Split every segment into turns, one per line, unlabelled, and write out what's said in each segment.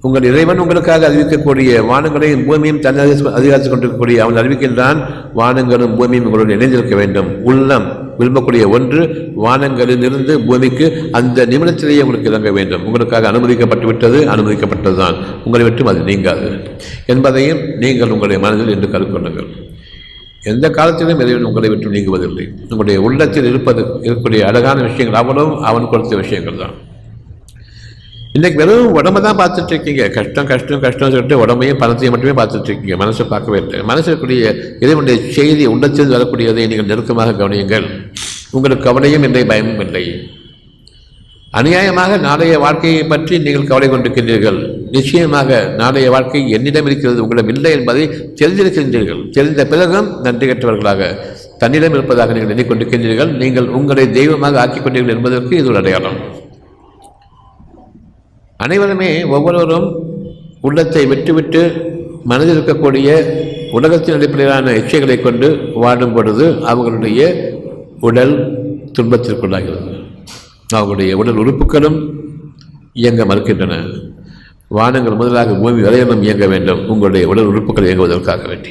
உங்கள் இறைவன் உங்களுக்காக அறிவிக்கக்கூடிய வானங்களையும் பூமியும் தன் அதிகாரித்துக் கொண்டிருக்கக்கூடிய அவன் அறிவிக்கின்றான் வானங்களும் பூமியும் உங்களுடன் இணைந்திருக்க வேண்டும். உள்ளம் விரும்பக்கூடிய ஒன்று வானங்களிலிருந்து பூமிக்கு அந்த நிமிடத்திலேயே உங்களுக்கு இறங்க வேண்டும். உங்களுக்காக அனுமதிக்கப்பட்டு விட்டது அனுமதிக்கப்பட்டதுதான். உங்களை விட்டும் அது நீங்காது. என்பதையும் நீங்கள் உங்களுடைய மனதில் என்று கருக்கொள்ளுங்கள் எந்த காலத்திலும் இறைவன் உங்களை விட்டு நீங்குவதில்லை. உங்களுடைய உள்ளத்தில் இருப்பது இருக்கக்கூடிய அழகான விஷயங்கள் அவ்வளவும் அவன் கொடுத்த விஷயங்கள் தான். இன்னைக்கு வெறும் உடம்பை தான் பார்த்துட்டு இருக்கீங்க கஷ்டம் கஷ்டம் கஷ்டம் சொல்லிட்டு உடம்பையும் பணத்தையும் மட்டுமே பார்த்துட்டு இருக்கீங்க மனசை பார்க்கவே இல்லை. மனசில் இருக்கக்கூடிய இறைவனுடைய செய்தி உள்ளத்திலிருந்து வரக்கூடியதை நீங்கள் நெருக்கமாக கவனியுங்கள். உங்களுக்கு கவலையும் இல்லை பயமும் இல்லை. அநியாயமாக நாளைய வாழ்க்கையை பற்றி நீங்கள் கவலை கொண்டிருக்கின்றீர்கள் நிச்சயமாக நாளைய வாழ்க்கை என்னிடம் இருக்கிறது உங்களிடம் இல்லை என்பதை தெரிந்திருக்கின்றீர்கள் தெரிந்த பிறகும் நன்றி கற்றவர்களாக தன்னிடம் இருப்பதாக நீங்கள் எண்ணிக்கொண்டிருக்கின்றீர்கள் நீங்கள் உங்களை தெய்வமாக ஆக்கிக் கொண்டீர்கள் என்பதற்கு இது ஒரு அடையாளம். அனைவருமே ஒவ்வொருவரும் உள்ளத்தை விட்டுவிட்டு மனதில் இருக்கக்கூடிய உலகத்தின் அடிப்படையிலான இச்சைகளை கொண்டு வாடும் பொழுது அவர்களுடைய உடல் துன்பத்திற்குள்ளாகிறது. அவர்களுடைய உடல் உறுப்புகளும் இயங்க மறுக்கின்றன. வானங்கள் முதலாக பூமி வரையிலும் இயங்க வேண்டும். உங்களுடைய உடல் உறுப்புகள் இயங்குவதற்காக வேண்டி.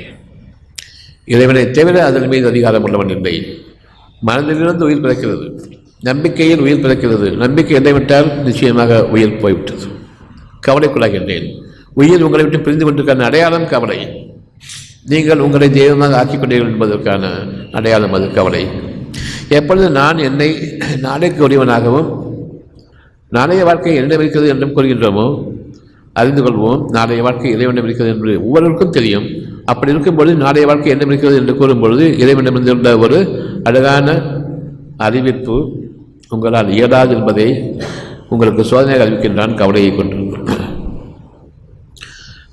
இறைவனை தவிர அதன் மீது அதிகாரம் உள்ளவன் இல்லை. மனதிலிருந்து உயிர் பிறக்கிறது. நம்பிக்கையில் உயிர் பிறக்கிறது. நம்பிக்கை என்னை விட்டால் நிச்சயமாக உயிர் போய்விட்டது. கவலைக்குள்ளாகின்றேன். உயிர் உங்களை விட்டு பிரிந்து கொண்டிருக்கான அடையாளம் கவலை. நீங்கள் உங்களை தெய்வமாக ஆக்கிக்கொண்டீர்கள் என்பதற்கான அடையாளம் அது கவலை. எப்பொழுது நான் என்னை நாளைக்கு உரியவனாகவும் நாளைய வாழ்க்கை என்னிடம் இருக்கிறது என்றும் கூறுகின்றோமோ அறிந்து கொள்வோம் நாளைய வாழ்க்கை இறைவனம் இருக்கிறது என்று ஒவ்வொருவருக்கும் தெரியும். அப்படி இருக்கும்பொழுது நாளைய வாழ்க்கை என்னிடம் இருக்கிறது என்று கூறும்பொழுது இருந்துள்ள ஒரு அழகான அறிவிப்பு உங்களால் இயலாது என்பதை உங்களுக்கு சோதனை அறிவிக்கின்றான் கவலையை கொண்டு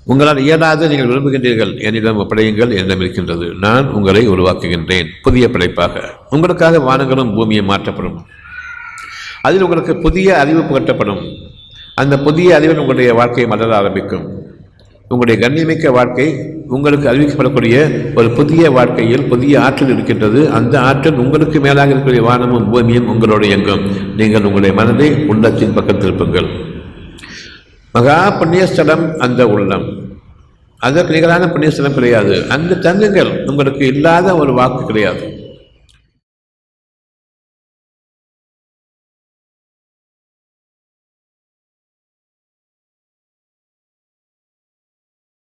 உங்களால் இயலாது நீங்கள் விரும்புகின்றீர்கள் என்னிடம் படையுங்கள் என்னிடம் இருக்கின்றது. நான் உங்களை உருவாக்குகின்றேன். புதிய படைப்பாக உங்களுக்காக வானங்களும் பூமியும் மாற்றப்படும். அதில் உங்களுக்கு புதிய அறிவு புகட்டப்படும். அந்த புதிய அறிவில் உங்களுடைய வாழ்க்கையை மலர ஆரம்பிக்கும். உங்களுடைய கண்ணியமிக்க வாழ்க்கை உங்களுக்கு அறிவிக்கப்படக்கூடிய ஒரு புதிய வாழ்க்கையில் புதிய ஆற்றல் இருக்கின்றது. அந்த ஆற்றல் உங்களுக்கு மேலாக இருக்கக்கூடிய வானமும் பூமியும் உங்களோடு இயங்கும். நீங்கள் உங்களுடைய மனதை உள்ளத்தின் பக்கம் திருப்புங்கள் மகா புண்ணியஸ்தலம் அந்த உள்ளம். அதற்கு நிகரான புண்ணியஸ்தலம் கிடையாது. அங்கு தங்குங்கள். உங்களுக்கு இல்லாத ஒரு வாக்கு கிடையாது.